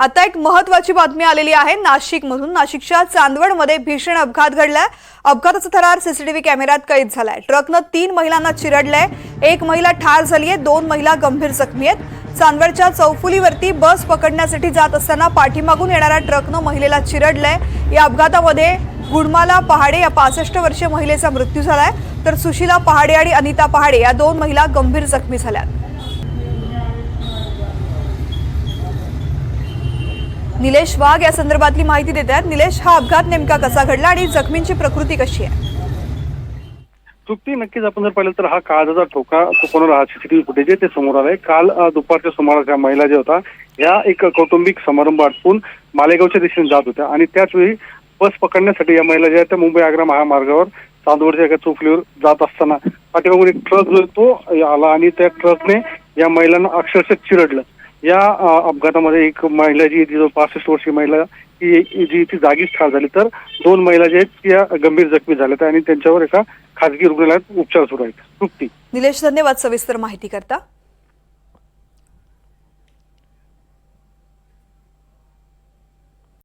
आता एक महत्वाची बातमी आलेली आहे. नाशिकमधून नाशिकच्या चांदवडमध्ये भीषण अपघात घडलाय. अपघाताचा थरार सीसीटीव्ही कॅमेऱ्यात कैद झालाय. ट्रकनं तीन महिलांना चिरडलंय. एक महिला ठार झालीय दोन महिला गंभीर जखमी आहेत. चांदवडच्या चौफुलीवरती बस पकडण्यासाठी जात असताना पाठीमागून येणाऱ्या ट्रकनं महिलेला चिरडलंय. या अपघातामध्ये गुडमाला पहाडे या पासष्ट वर्षीय महिलेचा मृत्यू झालाय. तर सुशिला पहाडे आणि अनिता पहाडे या दोन महिला गंभीर जखमी झाल्यात. निलेश वाघ या संदर्भातली माहिती देत आहेत. निलेश हा अपघात नेमका कसा घडला आणि जखमींची प्रकृती कशी आहे? चुकती नक्कीच आपण जर पाहिलं तर हा काळजाचा ठोका चुकवणारा हा सीसीटीव्ही फुटेज आहे ते समोर आलंय. काल दुपारच्या सुमारास या महिला ज्या होता या एक कौटुंबिक समारंभ आटपून मालेगावच्या दिशेने जात होत्या. आणि त्याच वेळी बस पकडण्यासाठी या महिला ज्या आहेत त्या मुंबई आग्रा महामार्गावर चांदवडच्या एका चोफलीवर जात असताना पाठीमागून एक ट्रक जो तो आला आणि त्या ट्रकने या महिलांना अक्षरशः चिरडलं. या अपघातामध्ये एक महिला जी जी पासष्ट वर्षीय महिला ही जी ती जागीच ठार झाली तर दोन महिला ज्या आहेत त्या गंभीर जखमी झाल्यात आणि त्यांच्यावर एका खासगी रुग्णालयात उपचार सुरू आहेत. तृप्ती. निलेश धन्यवाद सविस्तर माहिती करता